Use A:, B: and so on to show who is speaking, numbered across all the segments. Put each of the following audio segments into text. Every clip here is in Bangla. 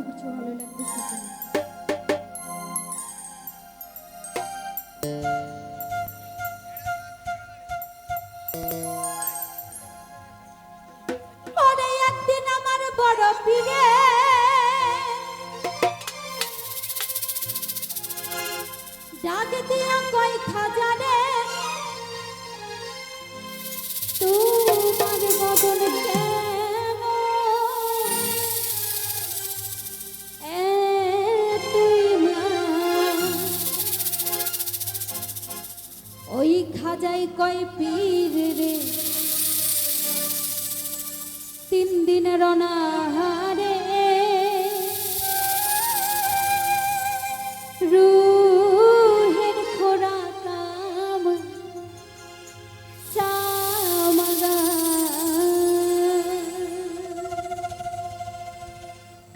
A: আশা করছি ভালো লাগবে সকলে কয় পীর রে? তিন দিন রনাহারে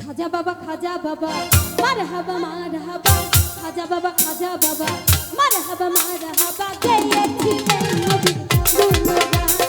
A: খাজা বাবা খাজা বাবা মার হাবা মার হাবা খাজা বাবা খাজা বাবা। مرحبا مرحبا جاية من نبي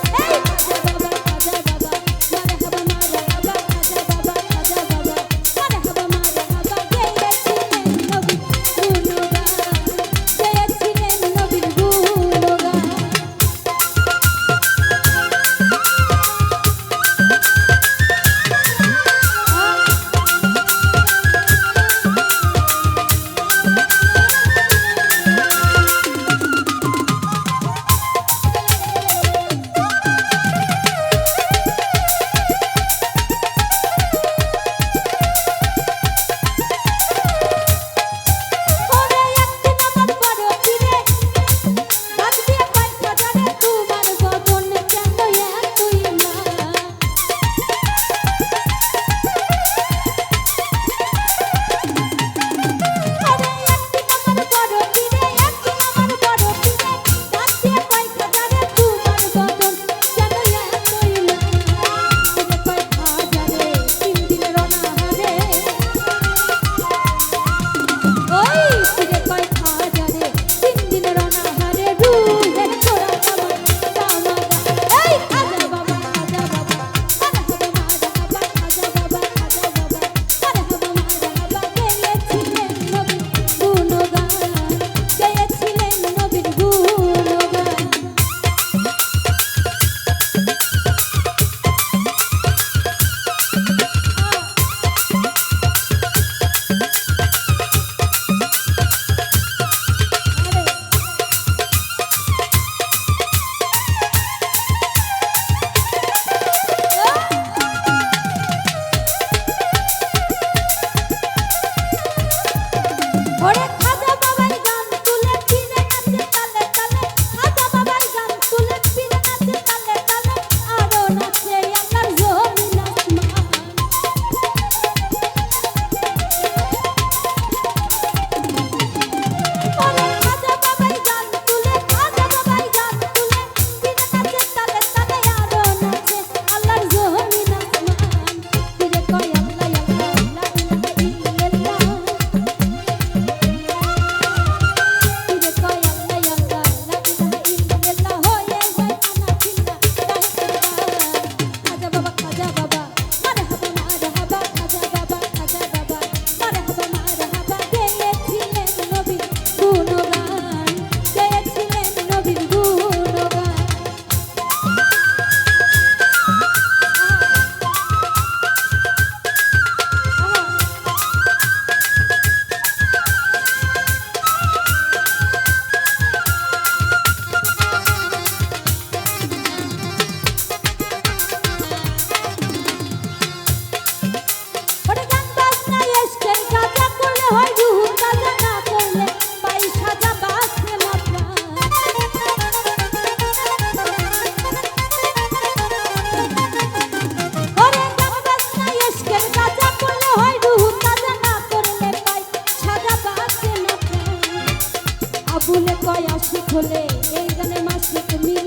A: for me.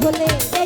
A: কয়